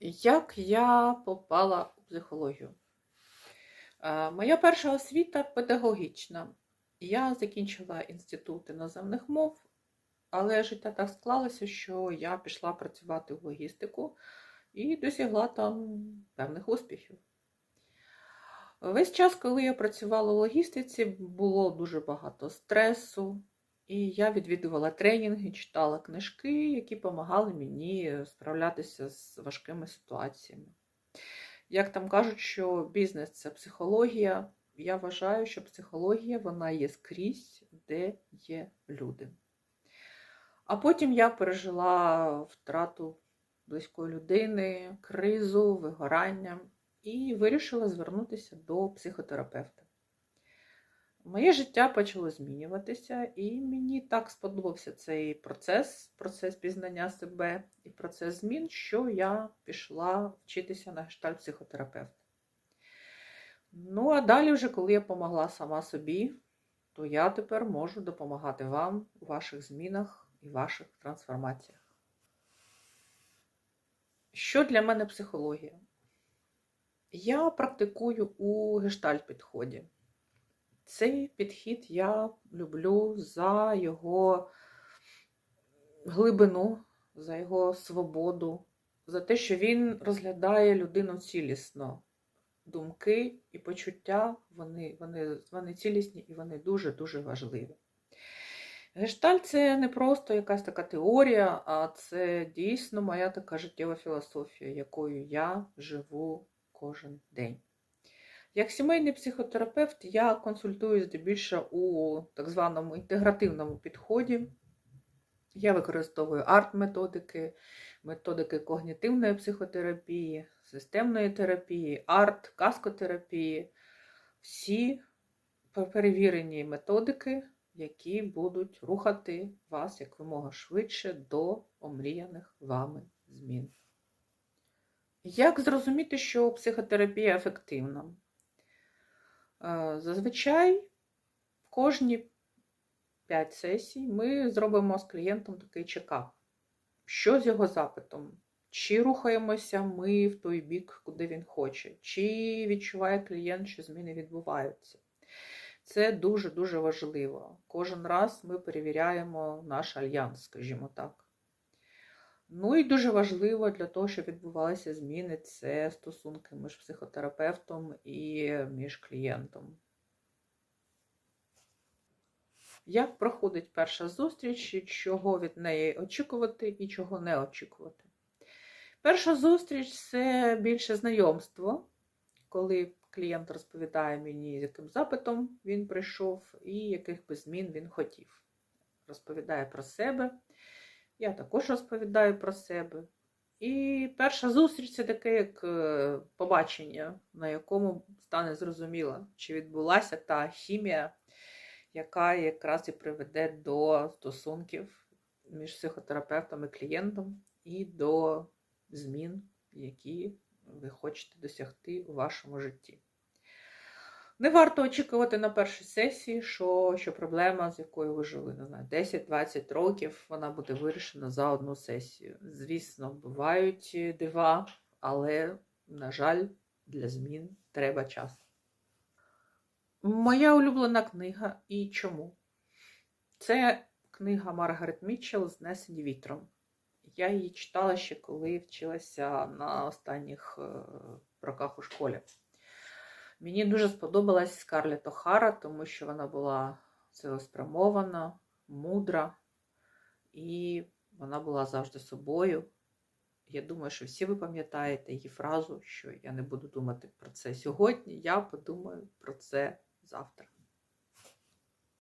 Як я попала у психологію? Е, Моя перша освіта педагогічна. Я закінчила інститут іноземних мов, але життя так склалося, що я пішла працювати в логістику і досягла там певних успіхів. Весь час, коли я працювала в логістиці, було дуже багато стресу, і я відвідувала тренінги, читала книжки, які допомагали мені справлятися з важкими ситуаціями. Як там кажуть, що бізнес це психологія, я вважаю, що психологія вона є скрізь, де є люди. А потім я пережила втрату близької людини, кризу, вигорання і вирішила звернутися до психотерапевта. Моє життя почало змінюватися, і мені так сподобався цей процес, процес пізнання себе і процес змін, що я пішла вчитися на гештальт-психотерапевта. Ну, а далі, вже, коли я допомогла сама собі, то я тепер можу допомагати вам у ваших змінах і ваших трансформаціях. Що для мене психологія? Я практикую у гештальт-підході. Цей підхід я люблю за його глибину, за його свободу, за те, що він розглядає людину цілісно. Думки і почуття, вони, вони, вони цілісні і вони дуже-дуже важливі. Гештальт це не просто якась така теорія, а це дійсно моя така життєва філософія, якою я живу кожен день. Як сімейний психотерапевт, я консультую здебільшого у так званому інтегративному підході. Я використовую арт-методики, методики когнітивної психотерапії, системної терапії, арт, каскотерапії. Всі перевірені методики, які будуть рухати вас якомога швидше до омріяних вами змін. Як зрозуміти, що психотерапія ефективна? Зазвичай в кожні 5 сесій ми зробимо з клієнтом такий чекап. Що з його запитом? Чи рухаємося ми в той бік, куди він хоче, чи відчуває клієнт, що зміни відбуваються. Це дуже-дуже важливо. Кожен раз ми перевіряємо наш альянс, скажімо так. Ну і дуже важливо для того, щоб відбувалися зміни, це стосунки між психотерапевтом і між клієнтом. Як проходить перша зустріч, чого від неї очікувати і чого не очікувати? Перша зустріч це більше знайомство, коли клієнт розповідає мені, з яким запитом він прийшов і яких би змін він хотів. Розповідає про себе. Я також розповідаю про себе. І перша зустріч це таке як е, побачення, на якому стане зрозуміло, чи відбулася та хімія, яка якраз і приведе до стосунків між психотерапевтом і клієнтом, і до змін, які ви хочете досягти у вашому житті. Не варто очікувати на першій сесії, що що проблема, з якою ви жили, не знаю, 10-20 років, вона буде вирішена за одну сесію. Звісно, бувають дива, але, на жаль, для змін треба час. Моя улюблена книга і чому? Це книга Маргарет Мітчелл Знесені вітром. Я її читала ще коли вчилася на останніх роках у школі. Мені дуже сподобалась Скарлетт Охара, тому що вона була цілеспрямована, мудра, і вона була завжди собою. Я думаю, що всі ви пам'ятаєте її фразу, що я не буду думати про це сьогодні, я подумаю про це завтра.